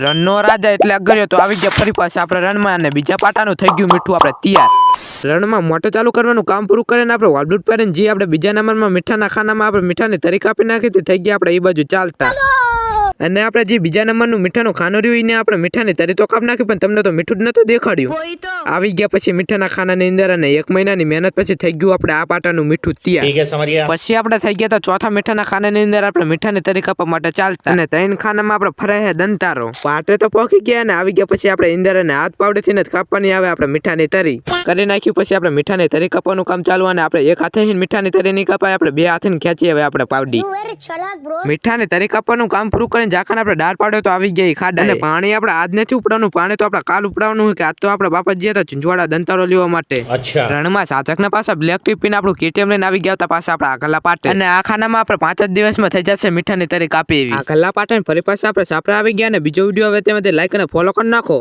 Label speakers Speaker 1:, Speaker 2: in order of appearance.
Speaker 1: રણનો રાજા એટલે અગર્યો તો આવી ગયા ફરી પાસે આપણે રણમાં અને બીજા પાટાનું થઈ ગયું મીઠું આપણે તૈયાર. રણમાં મોટો ચાલુ કરવાનું કામ પૂરું કરીને આપણે વાલબ્લુટ પહેરીને જે આપણે બીજા નંબરમાં મીઠાના ખાનામાં આપણે મીઠાની તરી કાપી નાખી થઈ ગયા આપણે એ બાજુ ચાલતા. અને આપણે જે બીજા નંબરનું મીઠાનું ખાનું રહ્યું એને આપણે મીઠાની તરી તો કાપ નાખી પણ તમને તો મીઠું જ નહોતું દેખાડ્યું. આવી ગયા પછી મીઠાના ખાનાની અંદર અને એક મહિનાની મહેનત પછી થઈ ગયું આપણે આ પાટાનું મીઠું તૈયાર. પછી આપણે થઈ ગયા તો ચોથા મીઠાના ખાનાની અંદર આપણે મીઠાની તરી કાપવા માટે ચાલતા. અને ત્રણ ખાનામાં આપણે ફરાય દંતારો. પાટે તો પહોંચી ગયા અને આવી ગયા પછી આપણે ઇન્દર અને હાથ પાવડેથી જ કાપવાની આવે આપણે મીઠાની તરી. કરી નાખ્યું પછી આપણે મીઠાની તરી કાપવાનું કામ ચાલુ અને આપણે એક હાથે મીઠાની તરી નહીં કાપાય આપણે બે હાથે ખેંચી આવે આપણે પાવડી. મીઠાની તરી કાપવાનું કામ પૂરું કરીને જાખાને આપણે ડાર પાડ્યો તો આવી જાય ખાડા અને પાણી આપણે આજ નથી ઉપડવાનું પાણી તો આપણે કાલ ઉપડાવવાનું કે આજ તો આપણે બાપા જઈએ તો ચુંજવાડા દંતારો લેવા માટે. રણમાં સાચકના પાસે બ્લેક ટીપ પીને આપણું કેટીએમ લઈને આવી ગયા હતા પાસે આપણે આગલા પાટે. અને આ ખાનામાં આપણે પાંચ જ દિવસમાં થઈ જશે મીઠાની તારીખ આપી એવી. આગલા પાટે ફરી પાછા આપણે સાપરા આવી ગયા અને બીજો વીડિયો હવે તે લાઈક અને ફોલો કરી નાખો.